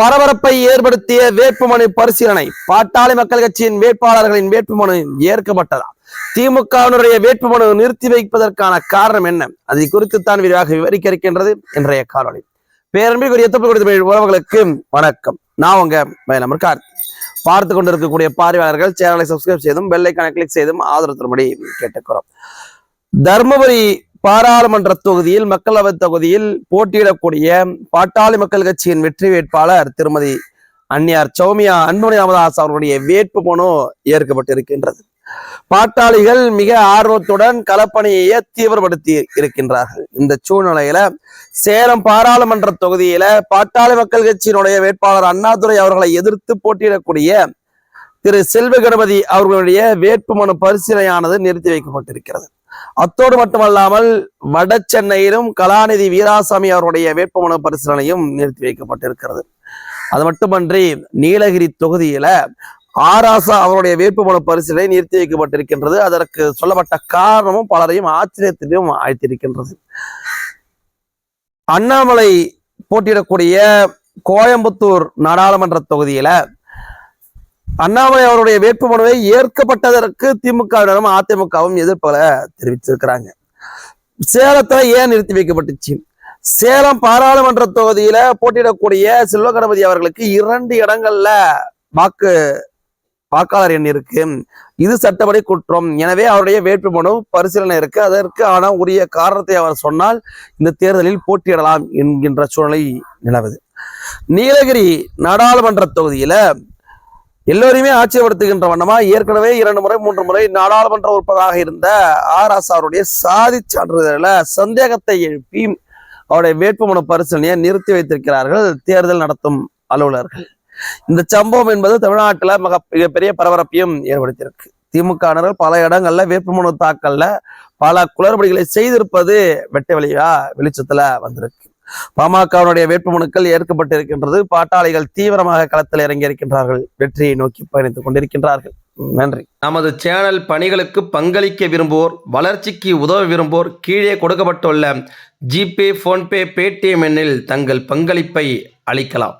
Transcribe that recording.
பரபரப்பை ஏற்படுத்திய வேட்புமனு பரிசீலனை. பாட்டாளி மக்கள் கட்சியின் வேட்பாளர்களின் வேட்புமனு ஏற்கப்பட்டதா திமுகவினுடைய வேட்புமனு நிறுத்தி வைப்பதற்கான காரணம் என்ன? அதை குறித்து தான் விரிவாக விவரிக்க இருக்கின்றது இன்றைய காணொளி. பேரன்பிற்குரிய எத்தப்பை கொடுத்த உறவுகளுக்கு வணக்கம். நான் உங்க மேலமர் கார்த்தி. பார்த்து கொண்டிருக்கக்கூடிய பார்வையாளர்கள் சேனலை சப்ஸ்கிரைப் செய்தும் பெல்லைக்கான கிளிக் செய்தும் ஆதரவு தரும்படி கேட்டுக்கிறோம். தர்மபுரி பாராளுமன்ற தொகுதியில் மக்களவை தொகுதியில் போட்டியிடக்கூடிய பாட்டாளி மக்கள் கட்சியின் வெற்றி வேட்பாளர் திருமதி அந்நியார் சௌமியா அன்புமணி ராமதாஸ் அவர்களுடைய வேட்பு மனு ஏற்கப்பட்டிருக்கின்றது. பாட்டாளிகள் மிக ஆர்வத்துடன் களப்பணியை தீவிரப்படுத்தி இருக்கின்றார்கள். இந்த சூழ்நிலையில சேலம் பாராளுமன்ற தொகுதியில பாட்டாளி மக்கள் கட்சியினுடைய வேட்பாளர் அண்ணாதுரை அவர்களை எதிர்த்து போட்டியிடக்கூடிய திரு செல்வ கணபதி அவர்களுடைய வேட்புமனு பரிசீலனையானது நிறுத்தி வைக்கப்பட்டிருக்கிறது. அத்தோடு மட்டுமல்லாமல் வட சென்னையிலும் கலாநிதி வீராசாமி அவருடைய வேட்புமனு பரிசீலனையும் நிறுத்தி வைக்கப்பட்டிருக்கிறது. அது மட்டுமன்றி நீலகிரி தொகுதியில ஆராசா அவருடைய வேட்புமனு பரிசீலனை நிறுத்தி வைக்கப்பட்டிருக்கின்றது. அதற்கு சொல்லப்பட்ட காரணமும் பலரையும் ஆச்சரியத்திலும் அழைத்திருக்கின்றது அண்ணாமலை போட்டியிடக்கூடிய கோயம்புத்தூர் நாடாளுமன்ற தொகுதியில அண்ணாமலை அவருடைய வேட்புமனுவை ஏற்கப்பட்டதற்கு திமுகவினரும் அதிமுகவும் எதிர்ப்பல தெரிவிச்சிருக்கிறாங்க சேலத்துல ஏன் நிறுத்தி வைக்கப்பட்டுச்சு? சேலம் பாராளுமன்ற தொகுதியில போட்டியிடக்கூடிய செல்வகணபதி அவர்களுக்கு இரண்டு இடங்கள்ல வாக்கு வாக்காளர் எண் இருக்கு. இது சட்டப்படி குற்றம். எனவே அவருடைய வேட்புமனு பரிசீலனை இருக்கு. அதற்கு ஆன உரிய காரணத்தை அவர் சொன்னால் இந்த தேர்தலில் போட்டியிடலாம் என்கின்ற சூழ்நிலை நிலவுது. நீலகிரி நாடாளுமன்ற தொகுதியில எல்லோரையுமே ஆட்சியப்படுத்துகின்ற வண்ணமா ஏற்கனவே இரண்டு முறை மூன்று முறை நாடாளுமன்ற உறுப்பினராக இருந்த ஆர் அவருடைய சாதி சான்றிதழ சந்தேகத்தை எழுப்பி அவருடைய வேட்புமனு பரிசீலனையை நிறுத்தி வைத்திருக்கிறார்கள் தேர்தல் நடத்தும் அலுவலர்கள். இந்த சம்பவம் என்பது தமிழ்நாட்டில் மிக மிகப்பெரிய பரபரப்பையும் ஏற்படுத்தியிருக்கு. திமுகவினர்கள் பல இடங்கள்ல வேட்புமனு தாக்கல்ல பல குளறுபடிகளை செய்திருப்பது வெட்ட வெளியா வெளிச்சத்துல வந்திருக்கு. பாமகவினுடைய வேட்புமனுக்கள் ஏற்கப்பட்டிருக்கின்றது. பாட்டாளிகள் தீவிரமாக களத்தில் இறங்கி இருக்கின்றார்கள் வெற்றியை நோக்கி பயணித்துக் கொண்டிருக்கின்றார்கள். நன்றி. நமது சேனல் பணிகளுக்கு பங்களிக்க விரும்புவோர் வளர்ச்சிக்கு உதவ விரும்புவோர் கீழே கொடுக்கப்பட்டுள்ள ஜிபே போன்பே பேடிஎம் எண்ணில் தங்கள் பங்களிப்பை அளிக்கலாம்.